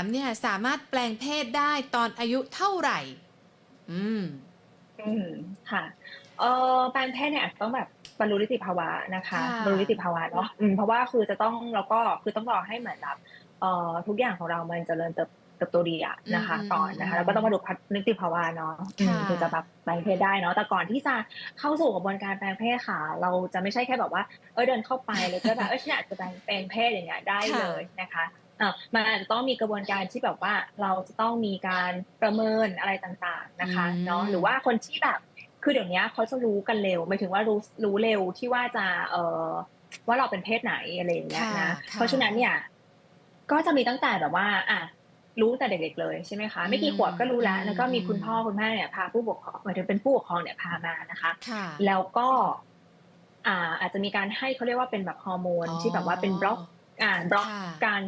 ามเนี่ยสามารถแปลงเพศได้ตอนอายุเท่าไหร่ อืม อืมค่ะ เออแปลงเพศเนี่ยอาจจะต้องแบบบรรลุนิติภาวะนะคะค่ะ บรรลุนิติภาวะเนาะอืมเพราะว่าคือจะต้องแล้วก็คือต้องรอให้เหมือนแบบเอ่อทุกอย่างของเรามันเจริญเติบเติบโตดีอะนะคะ อืมก่อนนะคะแล้วก็ต้องมาดูพัฒนิติภาวะเนาะอืมค่ะ ถึงจะแบบแปลงเพศได้เนาะแต่ก่อนที่จะเข้าสู่กระบวนการแปลงเพศค่ะ เราจะไม่ใช่แค่แบบว่าเออเดินเข้าไปแล้วก็แบบเออฉันอยากจะแปลงแปลงเพศอย่างเงี้ยได้เลยนะคะอะ มันอาจจะต้องมีกระบวนการที่แบบว่าเราจะต้องมีการประเมินอะไรต่างๆนะคะเนาะหรือว่าคนที่แบบคือเดี๋ยวนี้เขาจะรู้กันเร็วหมายถึงว่ารู้รู้เร็วที่ว่าจะเอ่อว่าเราเป็นเพศไหนอะไรอย่างเงี้ยค่ะนะค่ะเพราะฉะนั้นเนี่ยก็จะมีตั้งแต่แบบว่า อะรู้แต่เด็กๆเลยใช่ไหมคะไม่กี่ขวบก็รู้แล้วอืมแล้วก็มีอืมคุณพ่อคุณแม่เนี่ยพาผู้ปกครองหมายถึงเป็นผู้ปกครองเนี่ยพามานะคะค่ะแล้วก็ อ่า อาจจะมีการให้เขาเรียกว่าเป็นแบบฮอร์โมนอ๋อที่แบบว่าเป็นบล็อก อ่าบล็อกค่ะการ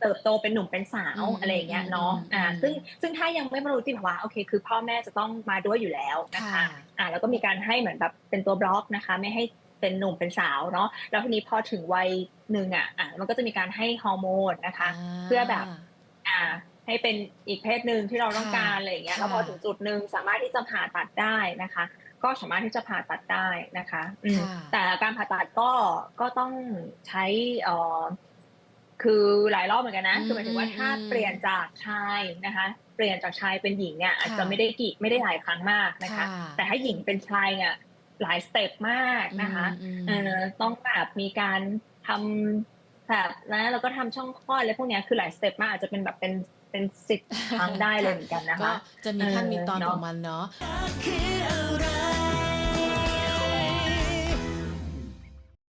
เติบโตเป็นหนุ่มเป็นสาวอืมอะไรอย่างเงี้ยเนาะอืมอ่าอืมซึ่งซึ่งถ้ายังไม่บรรลุนิติภาวะโอเคคือพ่อแม่จะต้องมาด้วยอยู่แล้วนะคะค่ะอ่าแล้วก็มีการให้เหมือนแบบเป็นตัวบล็อกนะคะ ไม่ให้เป็นหนุ่มเป็นสาวเนาะแล้วทีนี้พอถึงวัยหนึ่งอะอ่ามันก็จะมีการให้ฮอร์โมนนะคะ เพื่อแบบอ่าให้เป็นอีกเพศหนึ่งที่เราต้องการอะไรอย่างเงี้ยค่ะแล้วพอถึงจุดหนึ่งสามารถที่จะผ่าตัดได้นะคะ ก็สามารถที่จะผ่าตัดได้นะคะอืมค่ะแต่การผ่าตัดก็ก็ต้องใช้เอ่อ คือหลายรอบเหมือนกันนะอืมคือหมายถึงว่าถ้าอืมเปลี่ยนจากชายนะคะ เปลี่ยนจากชายเป็นหญิงเนี่ยอาจจะค่ะไม่ได้กี่ไม่ได้หลายครั้งมากนะคะค่ะแต่ถ้าหญิงเป็นชายเนี่ยหลายสเต็ปมากนะคะอืมเออต้องแบบมีการทำแบบนะแล้วก็ทำช่องคลอดอะไรพวกเนี้ยคือหลายสเต็ปมากอาจจะเป็นแบบเป็นเป็นสิบครั้งได้เลยเหมือนกันนะก็คะจะมีขั้นมีตอนเออเนอะของมันเนาะคืออะไร